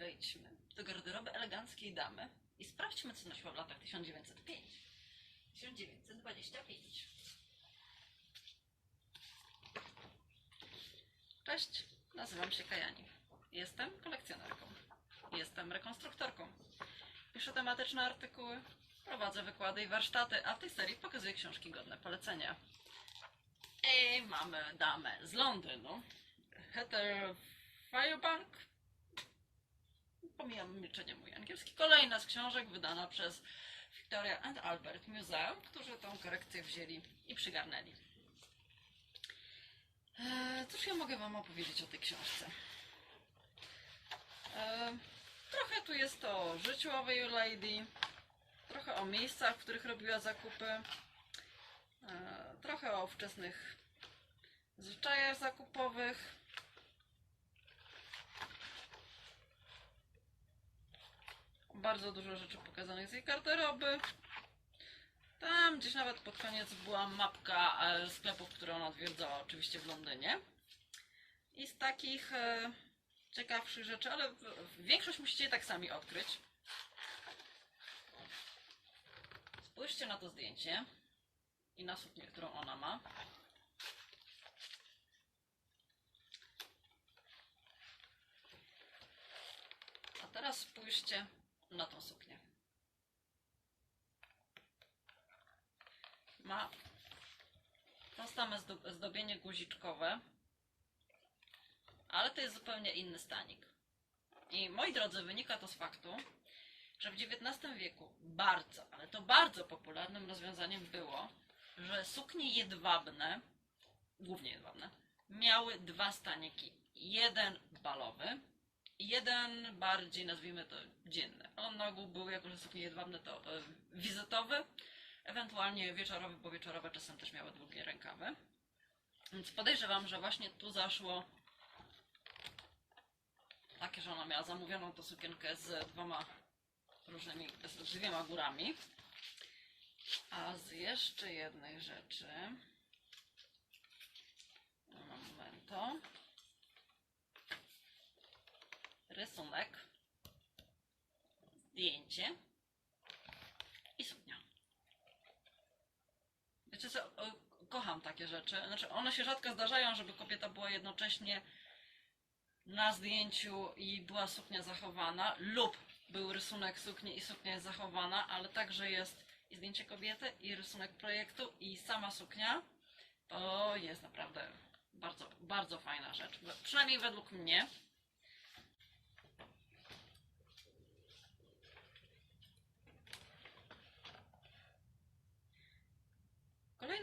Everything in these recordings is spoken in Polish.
wejdźmy do garderoby eleganckiej damy i sprawdźmy, co nosiła w latach 1905. 1925. Cześć, nazywam się Kajani. Jestem kolekcjonerką. Jestem rekonstruktorką. Piszę tematyczne artykuły, prowadzę wykłady i warsztaty, a w tej serii pokazuję książki godne polecenia. I mamy damę z Londynu. Heather Firebank. Pomijam milczenie mój angielski. Kolejna z książek wydana przez Victoria and Albert Museum, którzy tą korekcję wzięli i przygarnęli. Eee, Cóż ja mogę Wam opowiedzieć o tej książce? Eee, Trochę tu jest o życiu owej lady, trochę o miejscach, w których robiła zakupy, eee, trochę o wczesnych zwyczajach zakupowych. Bardzo dużo rzeczy pokazanych z jej garderoby. Tam gdzieś nawet pod koniec była mapka e, sklepów, które ona odwiedzała, oczywiście w Londynie. I z takich e, ciekawszych rzeczy, ale większość musicie tak sami odkryć. Spójrzcie na to zdjęcie i na suknię, którą ona ma. A teraz spójrzcie na tą suknię. Ma to same zdo- zdobienie guziczkowe, ale to jest zupełnie inny stanik. I moi drodzy, wynika to z faktu, że w XIX wieku bardzo, ale to bardzo popularnym rozwiązaniem było, że suknie jedwabne, głównie jedwabne, miały dwa staniki. Jeden balowy jeden bardziej, nazwijmy to, dzienny. On na ogół był, jako że suknie jedwabne, to wizytowy, ewentualnie wieczorowy, bo wieczorowe czasem też miały długie rękawy. Więc podejrzewam, że właśnie tu zaszło takie, że ona miała zamówioną tą sukienkę z dwoma różnymi, z dwiema górami. A z jeszcze jednej rzeczy. Momento. Rysunek. Zdjęcie. I suknia. Wiecie co, kocham takie rzeczy. Znaczy, one się rzadko zdarzają, żeby kobieta była jednocześnie na zdjęciu i była suknia zachowana, lub był rysunek sukni i suknia jest zachowana, ale także jest i zdjęcie kobiety, i rysunek projektu, i sama suknia. To jest naprawdę bardzo, bardzo fajna rzecz. Przynajmniej według mnie.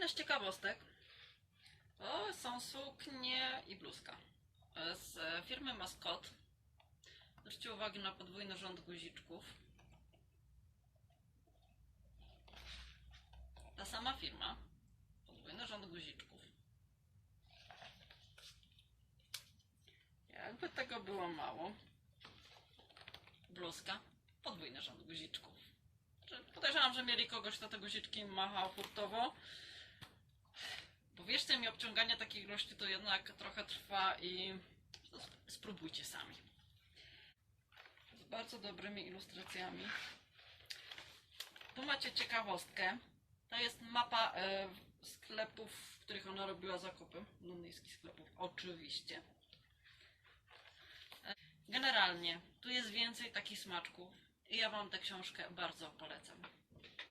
Kolejna z ciekawostek to są suknie i bluzka z e, firmy Mascot. Zwróćcie uwagę na podwójny rząd guziczków. Ta sama firma, podwójny rząd guziczków. Jakby tego było mało, bluzka, podwójny rząd guziczków. Podejrzewam, że mieli kogoś, kto te guziczki machał hurtowo. Bo wierzcie mi, obciąganie takiej ilości to jednak trochę trwa i sp- spróbujcie sami. Z bardzo dobrymi ilustracjami. Tu macie ciekawostkę. To jest mapa e, sklepów, w których ona robiła zakupy. Londyńskich sklepów, oczywiście. E, Generalnie, tu jest więcej takich smaczków i ja Wam tę książkę bardzo polecam.